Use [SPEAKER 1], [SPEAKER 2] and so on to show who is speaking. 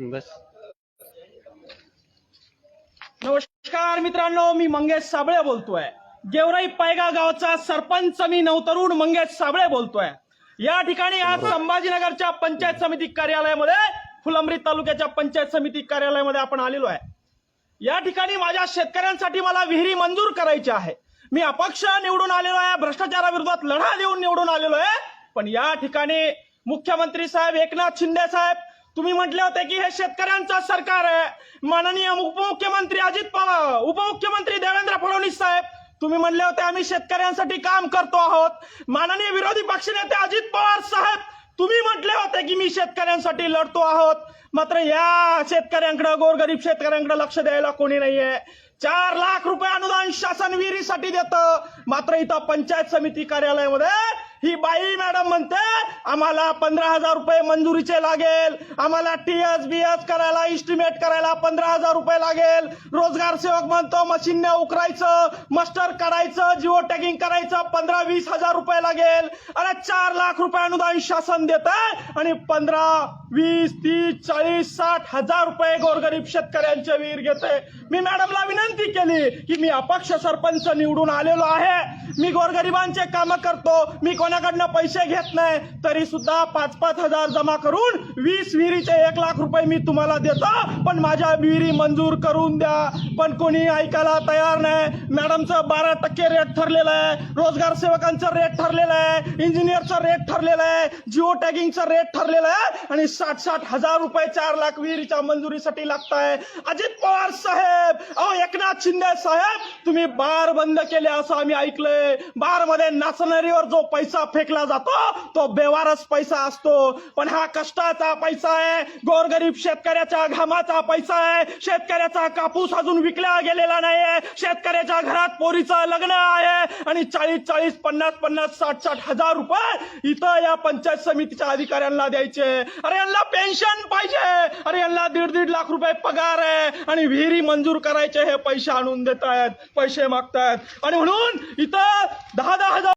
[SPEAKER 1] बस.
[SPEAKER 2] नमस्कार मित्रांनो मी मंगेश साबळे बोलतोय. गेवराई पायगा गावचा सरपंच मी नवतरुण मंगेश साबळे बोलतोय. या ठिकाणी आज संभाजीनगरच्या पंचायत समिती कार्यालयामध्ये फुलंब्री तालुक्याच्या पंचायत समिती कार्यालयामध्ये आपण आलेलो आहे. या ठिकाणी माझ्या शेतकऱ्यांसाठी मला विहिरी मंजूर करायची आहे. मी अपक्ष निवडून आलेलो आहे भ्रष्टाचाराविरोधात लढा देऊन निवडून आलेलो आहे. पण या ठिकाणी मुख्यमंत्री साहेब एकनाथ शिंदे साहेब तुम्ही म्हटले होते की हे शेतकऱ्यांचं सरकार आहे. माननीय उपमुख्यमंत्री अजित पवार उपमुख्यमंत्री देवेंद्र फडणवीस साहेब तुम्ही म्हणले होते आम्ही शेतकऱ्यांसाठी काम करतो आहोत. माननीय विरोधी पक्षनेते अजित पवार साहेब तुम्ही म्हटले होते की मी शेतकऱ्यांसाठी लढतो आहोत. मात्र या शेतकऱ्यांकडे गोरगरीब शेतकऱ्यांकडे लक्ष द्यायला कोणी नाहीये. चार लाख रुपये अनुदान शासन विहिरीसाठी देतं. मात्र इथं पंचायत समिती कार्यालयामध्ये ही बाई मॅडम म्हणते आम्हाला पंधरा हजार रुपये मंजुरीचे लागेल. आम्हाला टीएस बीएस करायला इस्टिमेट करायला पंधरा हजार रुपये लागेल. रोजगार सेवक म्हणतो मशीनने उकरायचं मस्टर करायचं जिओ टॅगिंग करायचं पंधरा वीस हजार रुपये लागेल. अरे चार लाख रुपये अनुदान शासन देत आणि पंधरा वीस तीस चाळीस साठ हजार रुपये गोरगरीब शेतकऱ्यांचे वीर घेते. मी मॅडमला विनंती केली की मी अपक्ष सरपंच निवडून आलेलो आहे. मी गोरगरिबांचे काम करतो मी कोणाकडनं पैसे घेत नाही तरी सुद्धा पाच पाच हजार जमा करून वीस विहिरीचे एक लाख रुपये मी तुम्हाला देतो. पण माझ्या विहिरी मंजूर करून द्या. पण कोणी ऐकायला तयार नाही. मॅडमचं बारा टक्के रेट ठरलेलं आहे. रोजगार सेवकांचं रेट ठरलेलं आहे. इंजिनियरचं रेट ठरलेलं आहे. जिओ टॅगिंगचं रेट ठरलेलं आहे. आणि साठ साठ हजार रुपये चार लाख विहिरीच्या मंजुरीसाठी लागत आहे अजित पवार साहेब! अहो एकनाथ शिंदे साहेब! तुम्ही बार बंद केले असं आम्ही ऐकलंय. बारमध्ये नाचणारीवर जो पैसा फेकला जातो तो बेवारस पैसा असतो. पण हा कष्टाचा पैसा आहे. गोरगरीब शेतकऱ्याच्या घामाचा पैसा आहे. शेतकऱ्याचा कापूस अजून विकला गेलेला नाहीये. शेतकऱ्याच्या घरात पोरीचं लग्न आहे. आणि चाळीस चाळीस पन्नास पन्नास साठ साठ हजार रुपये इथं या पंचायत समितीच्या अधिकाऱ्यांना द्यायचे. अरे यांना पेन्शन पाहिजे. अरे यांना दीड दीड लाख रुपये पगार आहे. आणि विहिरी मंजूर करायचे हे पैसे आणून देत आहेत पैसे मागतायत. आणि म्हणून इथं दहा दहा हजार